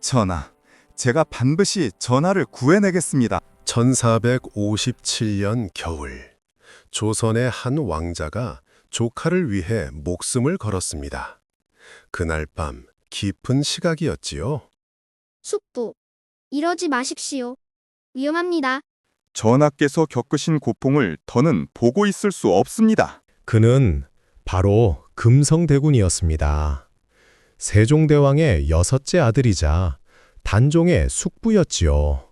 전하, 제가 반드시 전하를 구해내겠습니다. 1457년 겨울, 조선의 한 왕자가 조카를 위해 목숨을 걸었습니다. 그날 밤 깊은 시각이었지요. 숙부, 이러지 마십시오. 위험합니다. 전하께서 겪으신 고통을 더는 보고 있을 수 없습니다. 그는 바로 금성대군이었습니다. 세종대왕의 여섯째 아들이자 단종의 숙부였지요.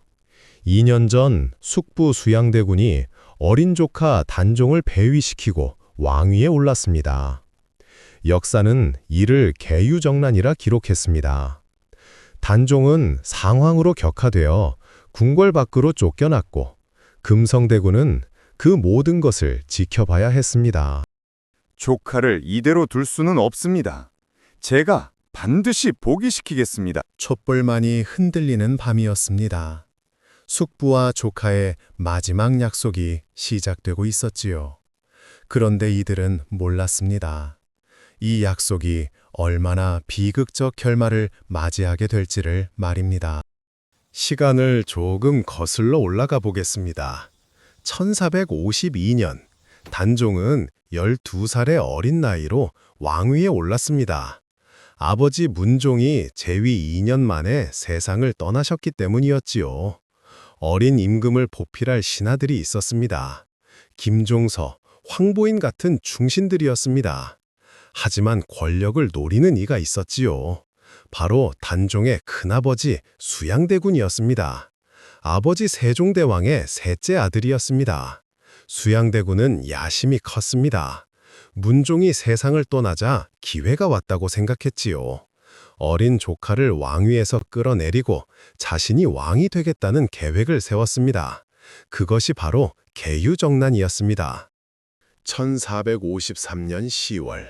2년 전 숙부 수양대군이 어린 조카 단종을 배위시키고 왕위에 올랐습니다. 역사는 이를 개유정난이라 기록했습니다. 단종은 상황으로 격하되어 궁궐 밖으로 쫓겨났고 금성대군은 그 모든 것을 지켜봐야 했습니다. 조카를 이대로 둘 수는 없습니다. 제가 반드시 복위시키겠습니다. 촛불만이 흔들리는 밤이었습니다. 숙부와 조카의 마지막 약속이 시작되고 있었지요. 그런데 이들은 몰랐습니다. 이 약속이 얼마나 비극적 결말을 맞이하게 될지를 말입니다. 시간을 조금 거슬러 올라가 보겠습니다. 1452년, 단종은 12살의 어린 나이로 왕위에 올랐습니다. 아버지 문종이 재위 2년 만에 세상을 떠나셨기 때문이었지요. 어린 임금을 보필할 신하들이 있었습니다. 김종서, 황보인 같은 중신들이었습니다. 하지만 권력을 노리는 이가 있었지요. 바로 단종의 큰아버지 수양대군이었습니다. 아버지 세종대왕의 셋째 아들이었습니다. 수양대군은 야심이 컸습니다. 문종이 세상을 떠나자 기회가 왔다고 생각했지요. 어린 조카를 왕위에서 끌어내리고 자신이 왕이 되겠다는 계획을 세웠습니다. 그것이 바로 개유정난이었습니다. 1453년 10월,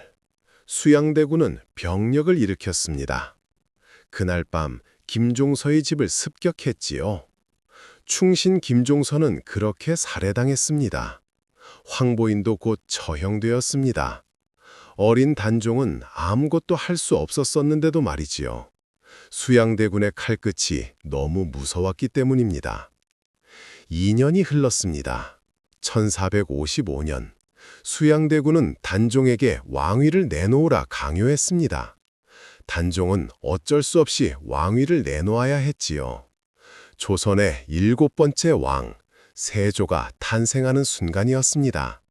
수양대군은 병력을 일으켰습니다. 그날 밤 김종서의 집을 습격했지요. 충신 김종서는 그렇게 살해당했습니다. 황보인도 곧 처형되었습니다. 어린 단종은 아무것도 할 수 없었었는데도 말이지요. 수양대군의 칼끝이 너무 무서웠기 때문입니다. 2년이 흘렀습니다. 1455년, 수양대군은 단종에게 왕위를 내놓으라 강요했습니다. 단종은 어쩔 수 없이 왕위를 내놓아야 했지요. 조선의 일곱 번째 왕, 세조가 탄생하는 순간이었습니다.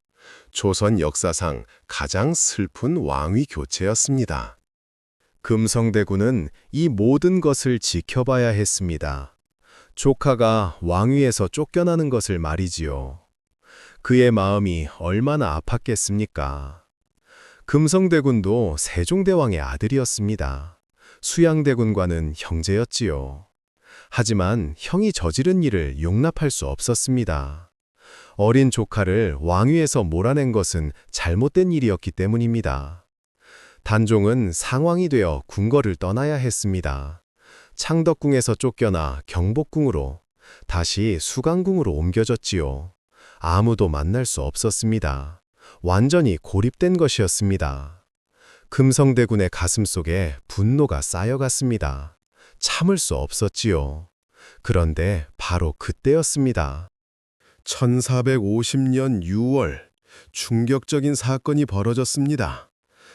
조선 역사상 가장 슬픈 왕위 교체였습니다. 금성대군은 이 모든 것을 지켜봐야 했습니다. 조카가 왕위에서 쫓겨나는 것을 말이지요. 그의 마음이 얼마나 아팠겠습니까? 금성대군도 세종대왕의 아들이었습니다. 수양대군과는 형제였지요. 하지만 형이 저지른 일을 용납할 수 없었습니다. 어린 조카를 왕위에서 몰아낸 것은 잘못된 일이었기 때문입니다. 단종은 상왕이 되어 궁궐을 떠나야 했습니다. 창덕궁에서 쫓겨나 경복궁으로 다시 수강궁으로 옮겨졌지요. 아무도 만날 수 없었습니다. 완전히 고립된 것이었습니다. 금성대군의 가슴 속에 분노가 쌓여갔습니다. 참을 수 없었지요. 그런데 바로 그때였습니다. 1450년 6월 충격적인 사건이 벌어졌습니다.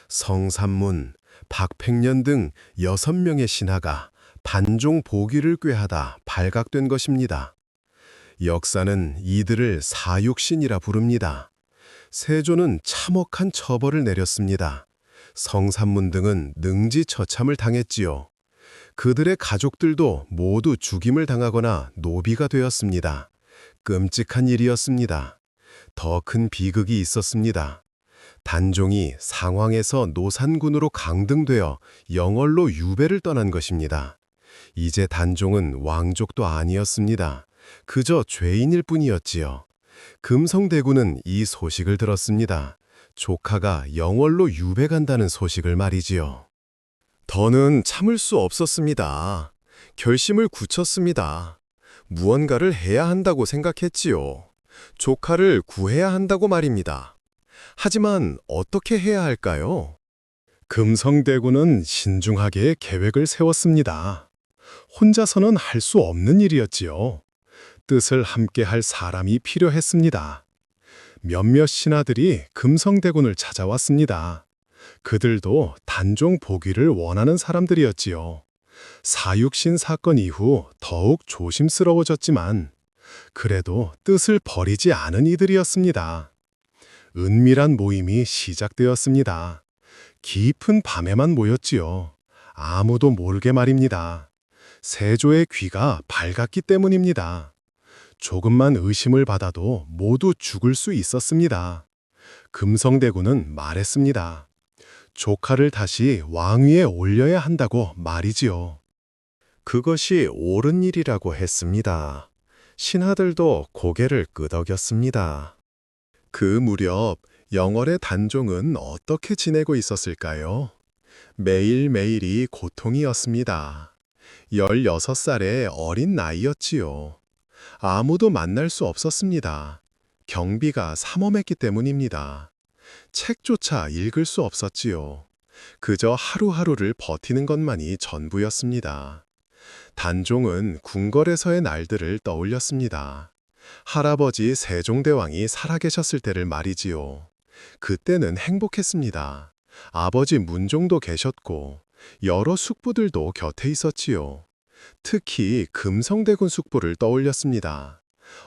성삼문, 박팽년 등 6명의 신하가 단종 보기를 꾀하다 발각된 것입니다. 역사는 이들을 사육신이라 부릅니다. 세조는 참혹한 처벌을 내렸습니다. 성삼문 등은 능지처참을 당했지요. 그들의 가족들도 모두 죽임을 당하거나 노비가 되었습니다. 끔찍한 일이었습니다. 더 큰 비극이 있었습니다. 단종이 상황에서 노산군으로 강등되어 영월로 유배를 떠난 것입니다. 이제 단종은 왕족도 아니었습니다. 그저 죄인일 뿐이었지요. 금성대군은 이 소식을 들었습니다. 조카가 영월로 유배 간다는 소식을 말이지요. 더는 참을 수 없었습니다. 결심을 굳혔습니다. 무언가를 해야 한다고 생각했지요. 조카를 구해야 한다고 말입니다. 하지만 어떻게 해야 할까요? 금성대군은 신중하게 계획을 세웠습니다. 혼자서는 할 수 없는 일이었지요. 뜻을 함께 할 사람이 필요했습니다. 몇몇 신하들이 금성대군을 찾아왔습니다. 그들도 단종 보기를 원하는 사람들이었지요. 사육신 사건 이후 더욱 조심스러워졌지만 그래도 뜻을 버리지 않은 이들이었습니다. 은밀한 모임이 시작되었습니다. 깊은 밤에만 모였지요. 아무도 모르게 말입니다. 세조의 귀가 밝았기 때문입니다. 조금만 의심을 받아도 모두 죽을 수 있었습니다. 금성대군은 말했습니다. 조카를 다시 왕위에 올려야 한다고 말이지요. 그것이 옳은 일이라고 했습니다. 신하들도 고개를 끄덕였습니다. 그 무렵 영월의 단종은 어떻게 지내고 있었을까요? 매일매일이 고통이었습니다. 16살의 어린 나이였지요. 아무도 만날 수 없었습니다. 경비가 삼엄했기 때문입니다. 책조차 읽을 수 없었지요. 그저 하루하루를 버티는 것만이 전부였습니다. 단종은 궁궐에서의 날들을 떠올렸습니다. 할아버지 세종대왕이 살아계셨을 때를 말이지요. 그때는 행복했습니다. 아버지 문종도 계셨고 여러 숙부들도 곁에 있었지요. 특히 금성대군 숙부를 떠올렸습니다.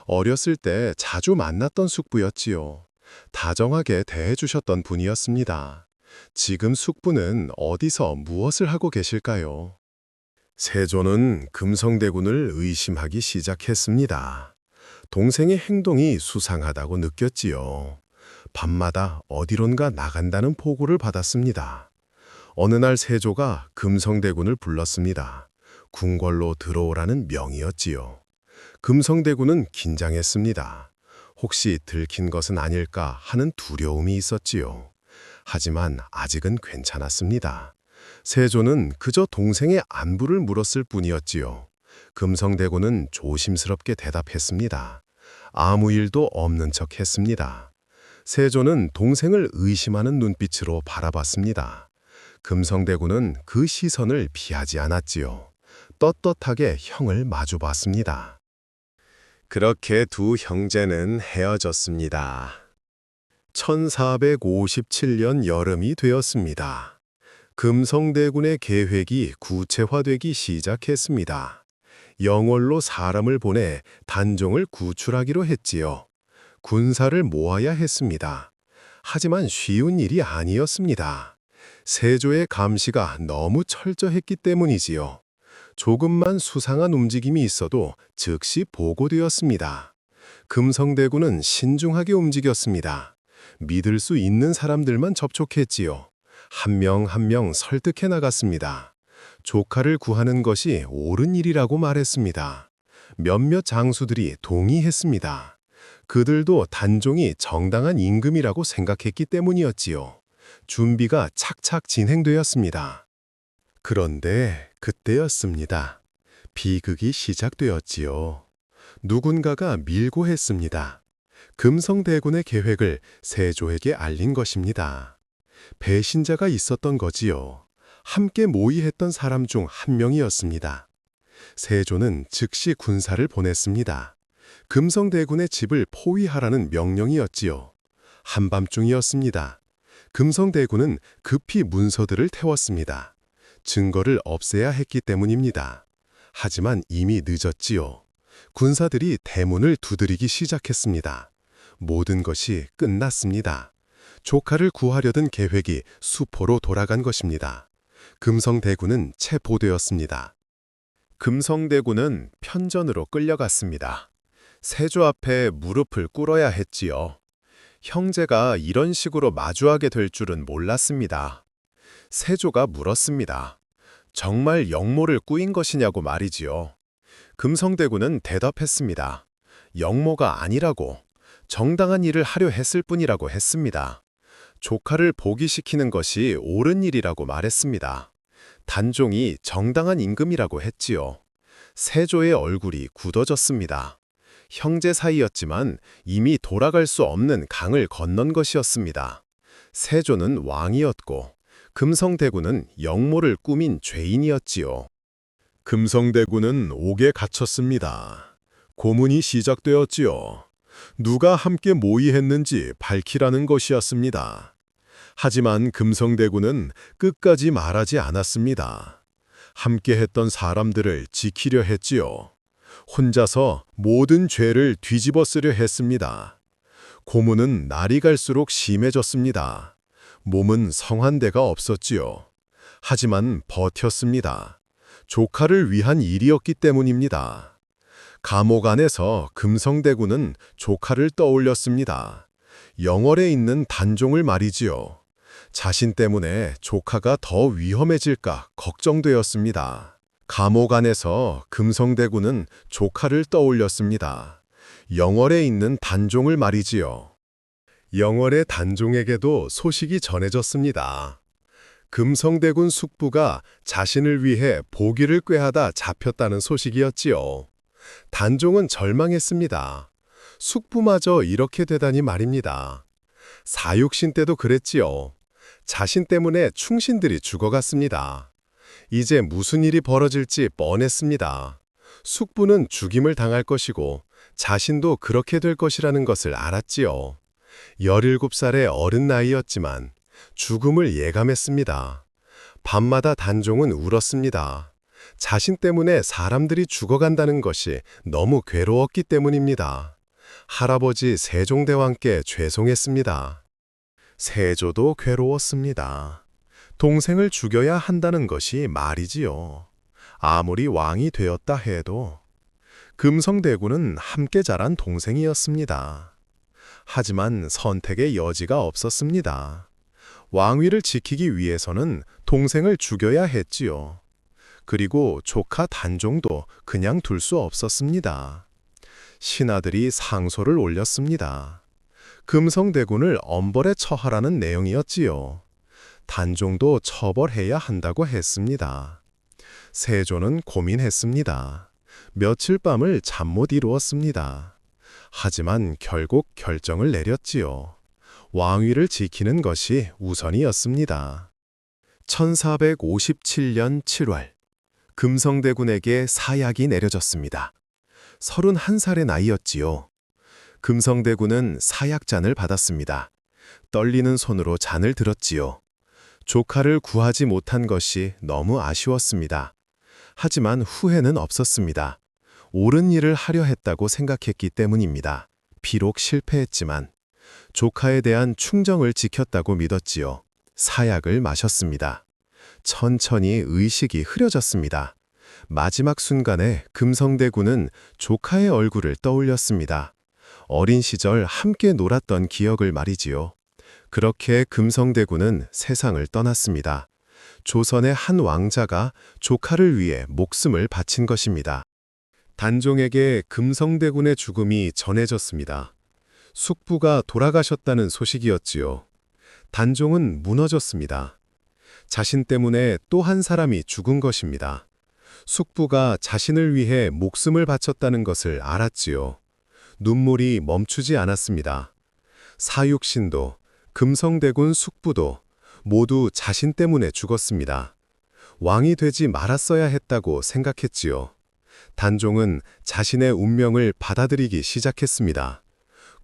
어렸을 때 자주 만났던 숙부였지요. 다정하게 대해주셨던 분이었습니다. 지금 숙부는 어디서 무엇을 하고 계실까요? 세조는 금성대군을 의심하기 시작했습니다. 동생의 행동이 수상하다고 느꼈지요. 밤마다 어디론가 나간다는 보고를 받았습니다. 어느 날 세조가 금성대군을 불렀습니다. 궁궐로 들어오라는 명이었지요. 금성대군은 긴장했습니다. 혹시 들킨 것은 아닐까 하는 두려움이 있었지요. 하지만 아직은 괜찮았습니다. 세조는 그저 동생의 안부를 물었을 뿐이었지요. 금성대군은 조심스럽게 대답했습니다. 아무 일도 없는 척 했습니다. 세조는 동생을 의심하는 눈빛으로 바라봤습니다. 금성대군은 그 시선을 피하지 않았지요. 떳떳하게 형을 마주봤습니다. 그렇게 두 형제는 헤어졌습니다. 1457년 여름이 되었습니다. 금성대군의 계획이 구체화되기 시작했습니다. 영월로 사람을 보내 단종을 구출하기로 했지요. 군사를 모아야 했습니다. 하지만 쉬운 일이 아니었습니다. 세조의 감시가 너무 철저했기 때문이지요. 조금만 수상한 움직임이 있어도 즉시 보고되었습니다. 금성대군은 신중하게 움직였습니다. 믿을 수 있는 사람들만 접촉했지요. 한 명 한 명 설득해 나갔습니다. 조카를 구하는 것이 옳은 일이라고 말했습니다. 몇몇 장수들이 동의했습니다. 그들도 단종이 정당한 임금이라고 생각했기 때문이었지요. 준비가 착착 진행되었습니다. 그런데 그때였습니다. 비극이 시작되었지요. 누군가가 밀고 했습니다. 금성대군의 계획을 세조에게 알린 것입니다. 배신자가 있었던 거지요. 함께 모의했던 사람 중 한 명이었습니다. 세조는 즉시 군사를 보냈습니다. 금성대군의 집을 포위하라는 명령이었지요. 한밤중이었습니다. 금성대군은 급히 문서들을 태웠습니다. 증거를 없애야 했기 때문입니다. 하지만 이미 늦었지요. 군사들이 대문을 두드리기 시작했습니다. 모든 것이 끝났습니다. 조카를 구하려던 계획이 수포로 돌아간 것입니다. 금성대군은 체포되었습니다. 금성대군은 편전으로 끌려갔습니다. 세조 앞에 무릎을 꿇어야 했지요. 형제가 이런 식으로 마주하게 될 줄은 몰랐습니다. 세조가 물었습니다. 정말 영모를 꾸인 것이냐고 말이지요. 금성대군은 대답했습니다. 영모가 아니라고 정당한 일을 하려 했을 뿐이라고 했습니다. 조카를 복위시키는 것이 옳은 일이라고 말했습니다. 단종이 정당한 임금이라고 했지요. 세조의 얼굴이 굳어졌습니다. 형제 사이였지만 이미 돌아갈 수 없는 강을 건넌 것이었습니다. 세조는 왕이었고 금성대군은 영모를 꾸민 죄인이었지요. 금성대군은 옥에 갇혔습니다. 고문이 시작되었지요. 누가 함께 모의했는지 밝히라는 것이었습니다. 하지만 금성대군은 끝까지 말하지 않았습니다. 함께 했던 사람들을 지키려 했지요. 혼자서 모든 죄를 뒤집어 쓰려 했습니다. 고문은 날이 갈수록 심해졌습니다. 몸은 성한 데가 없었지요. 하지만 버텼습니다. 조카를 위한 일이었기 때문입니다. 감옥 안에서 금성대군은 조카를 떠올렸습니다. 영월에 있는 단종을 말이지요. 자신 때문에 조카가 더 위험해질까 걱정되었습니다. 감옥 안에서 금성대군은 조카를 떠올렸습니다. 영월에 있는 단종을 말이지요. 영월의 단종에게도 소식이 전해졌습니다. 금성대군 숙부가 자신을 위해 보기를 꾀하다 잡혔다는 소식이었지요. 단종은 절망했습니다. 숙부마저 이렇게 되다니 말입니다. 사육신 때도 그랬지요. 자신 때문에 충신들이 죽어갔습니다. 이제 무슨 일이 벌어질지 뻔했습니다. 숙부는 죽임을 당할 것이고 자신도 그렇게 될 것이라는 것을 알았지요. 17살의 어른 나이였지만 죽음을 예감했습니다. 밤마다 단종은 울었습니다. 자신 때문에 사람들이 죽어간다는 것이 너무 괴로웠기 때문입니다. 할아버지 세종대왕께 죄송했습니다. 세조도 괴로웠습니다. 동생을 죽여야 한다는 것이 말이지요. 아무리 왕이 되었다 해도 금성대군은 함께 자란 동생이었습니다. 하지만 선택의 여지가 없었습니다. 왕위를 지키기 위해서는 동생을 죽여야 했지요. 그리고 조카 단종도 그냥 둘 수 없었습니다. 신하들이 상소를 올렸습니다. 금성대군을 엄벌에 처하라는 내용이었지요. 단종도 처벌해야 한다고 했습니다. 세조는 고민했습니다. 며칠 밤을 잠 못 이루었습니다. 하지만 결국 결정을 내렸지요. 왕위를 지키는 것이 우선이었습니다. 1457년 7월, 금성대군에게 사약이 내려졌습니다. 31살의 나이였지요. 금성대군은 사약잔을 받았습니다. 떨리는 손으로 잔을 들었지요. 조카를 구하지 못한 것이 너무 아쉬웠습니다. 하지만 후회는 없었습니다. 옳은 일을 하려 했다고 생각했기 때문입니다. 비록 실패했지만 조카에 대한 충정을 지켰다고 믿었지요. 사약을 마셨습니다. 천천히 의식이 흐려졌습니다. 마지막 순간에 금성대군은 조카의 얼굴을 떠올렸습니다. 어린 시절 함께 놀았던 기억을 말이지요. 그렇게 금성대군은 세상을 떠났습니다. 조선의 한 왕자가 조카를 위해 목숨을 바친 것입니다. 단종에게 금성대군의 죽음이 전해졌습니다. 숙부가 돌아가셨다는 소식이었지요. 단종은 무너졌습니다. 자신 때문에 또 한 사람이 죽은 것입니다. 숙부가 자신을 위해 목숨을 바쳤다는 것을 알았지요. 눈물이 멈추지 않았습니다. 사육신도, 금성대군 숙부도 모두 자신 때문에 죽었습니다. 왕이 되지 말았어야 했다고 생각했지요. 단종은 자신의 운명을 받아들이기 시작했습니다.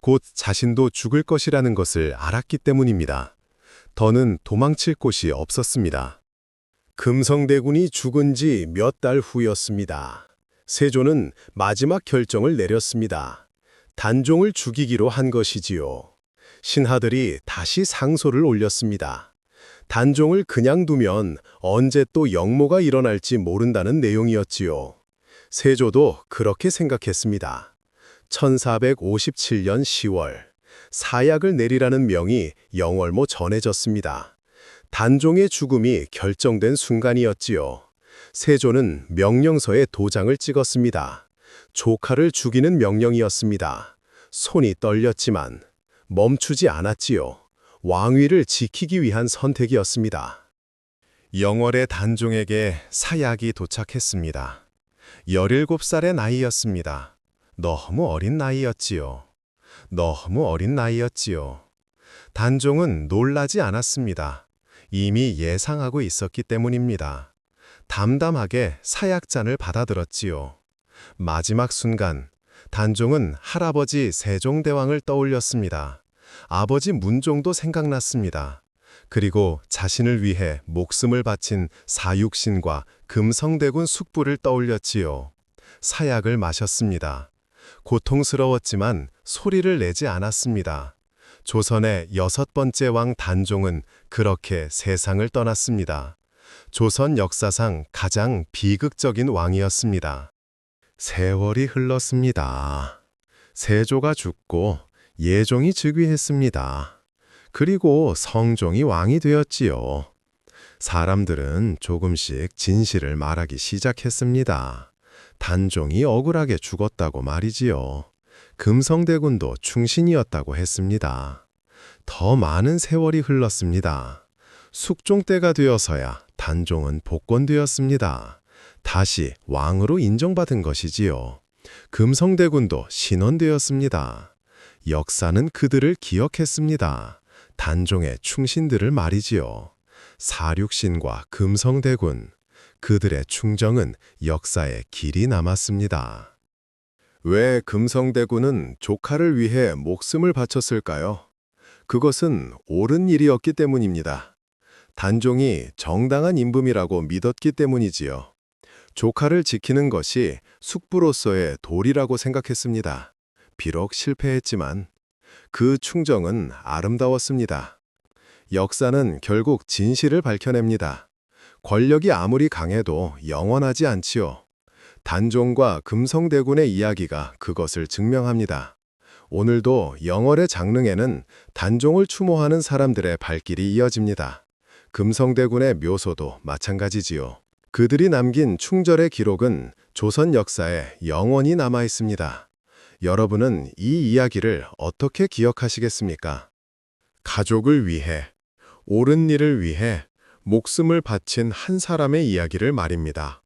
곧 자신도 죽을 것이라는 것을 알았기 때문입니다. 더는 도망칠 곳이 없었습니다. 금성대군이 죽은 지 몇 달 후였습니다. 세조는 마지막 결정을 내렸습니다. 단종을 죽이기로 한 것이지요. 신하들이 다시 상소를 올렸습니다. 단종을 그냥 두면 언제 또 영모가 일어날지 모른다는 내용이었지요. 세조도 그렇게 생각했습니다. 1457년 10월 사약을 내리라는 명이 영월모 전해졌습니다. 단종의 죽음이 결정된 순간이었지요. 세조는 명령서에 도장을 찍었습니다. 조카를 죽이는 명령이었습니다. 손이 떨렸지만 멈추지 않았지요. 왕위를 지키기 위한 선택이었습니다. 영월의 단종에게 사약이 도착했습니다. 17살의 나이였습니다. 너무 어린 나이였지요. 너무 어린 나이였지요. 단종은 놀라지 않았습니다. 이미 예상하고 있었기 때문입니다. 담담하게 사약잔을 받아들었지요. 마지막 순간 단종은 할아버지 세종대왕을 떠올렸습니다. 아버지 문종도 생각났습니다. 그리고 자신을 위해 목숨을 바친 사육신과 금성대군 숙부를 떠올렸지요. 사약을 마셨습니다. 고통스러웠지만 소리를 내지 않았습니다. 조선의 여섯 번째 왕 단종은 그렇게 세상을 떠났습니다. 조선 역사상 가장 비극적인 왕이었습니다. 세월이 흘렀습니다. 세조가 죽고 예종이 즉위했습니다. 그리고 성종이 왕이 되었지요. 사람들은 조금씩 진실을 말하기 시작했습니다. 단종이 억울하게 죽었다고 말이지요. 금성대군도 충신이었다고 했습니다. 더 많은 세월이 흘렀습니다. 숙종 때가 되어서야 단종은 복권되었습니다. 다시 왕으로 인정받은 것이지요. 금성대군도 신원되었습니다. 역사는 그들을 기억했습니다. 단종의 충신들을 말이지요. 사륙신과 금성대군, 그들의 충정은 역사에 길이 남았습니다. 왜 금성대군은 조카를 위해 목숨을 바쳤을까요? 그것은 옳은 일이었기 때문입니다. 단종이 정당한 임금이라고 믿었기 때문이지요. 조카를 지키는 것이 숙부로서의 도리라고 생각했습니다. 비록 실패했지만 그 충정은 아름다웠습니다. 역사는 결국 진실을 밝혀냅니다. 권력이 아무리 강해도 영원하지 않지요. 단종과 금성대군의 이야기가 그것을 증명합니다. 오늘도 영월의 장릉에는 단종을 추모하는 사람들의 발길이 이어집니다. 금성대군의 묘소도 마찬가지지요. 그들이 남긴 충절의 기록은 조선 역사에 영원히 남아 있습니다. 여러분은 이 이야기를 어떻게 기억하시겠습니까? 가족을 위해, 옳은 일을 위해 목숨을 바친 한 사람의 이야기를 말입니다.